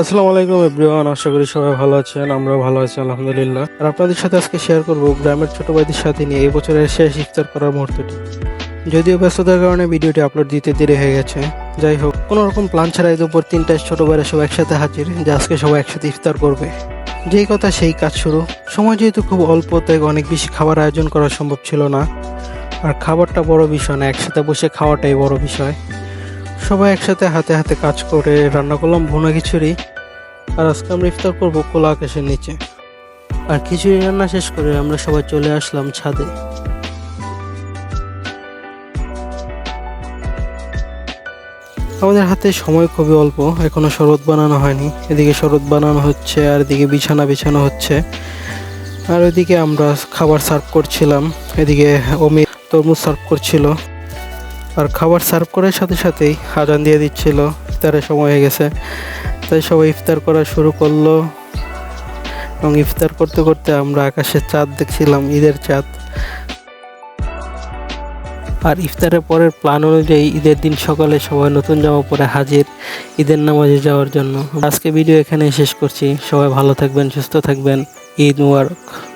আসসালামু আলাইকুম, এভরিওয়ান। আশা করি সবাই ভালো আছেন, আমরাও ভালো আছি, আলহামদুলিল্লাহ। আর আপনাদের সাথে আজকে শেয়ার করব গ্রামের ছোট ভাইদের সাথে নিয়ে এই বছরের শেষ ইফতার করার মুহূর্তটি। যদিও ব্যস্ততার কারণে ভিডিওটি আপলোড দিতে দেরি হয়ে গেছে। যাই হোক, কোনো রকম প্ল্যান ছাড়াই দুপুর তিনটায় ছোট ভাইরা সব একসাথে হাজির, যে আজকে সবাই একসাথে ইফতার করবে। যেই কথা সেই কাজ শুরু। সময় যেহেতু খুব অল্প, তাই অনেক বেশি খাবার আয়োজন করা সম্ভব ছিল না। আর খাবারটা বড় বিষয় না, একসাথে বসে খাওয়াটাই বড় বিষয়। সবাই একসাথে হাতে হাতে কাজ করে রান্না করলাম ভুনা খিচুড়ি। আর আজকে আমরা ইফতার করব খোলা আকাশের নিচে। আর খিচুড়ি রান্না শেষ করে আমরা সবাই চলে আসলাম ছাদে। আমাদের হাতে সময় খুবই অল্প, এখনও শরবত বানানো হয়নি। এদিকে শরবত বানানো হচ্ছে, আর এদিকে বিছানা বিছানো হচ্ছে। আর ওইদিকে আমরা খাবার সার্ভ করছিলাম। এদিকে অমি তরমুজ সার্ভ করছিল। আর খাবার সার্ভ করার সাথে সাথেই আজান দিয়ে দিচ্ছিল। ইফতারের সময় হয়ে গেছে। তাই সবাই ইফতার করা শুরু করল। এবং ইফতার করতে করতে আমরা আকাশের চাঁদ দেখছিলাম, ঈদের চাঁদ। আর ইফতারের পরের প্ল্যান অনুযায়ী ঈদের দিন সকালে সবাই নতুন জামা পরে হাজির ঈদের নামাজে যাওয়ার জন্য। আজকে ভিডিও এখানেই শেষ করছি। সবাই ভালো থাকবেন, সুস্থ থাকবেন। ঈদ মুবারক।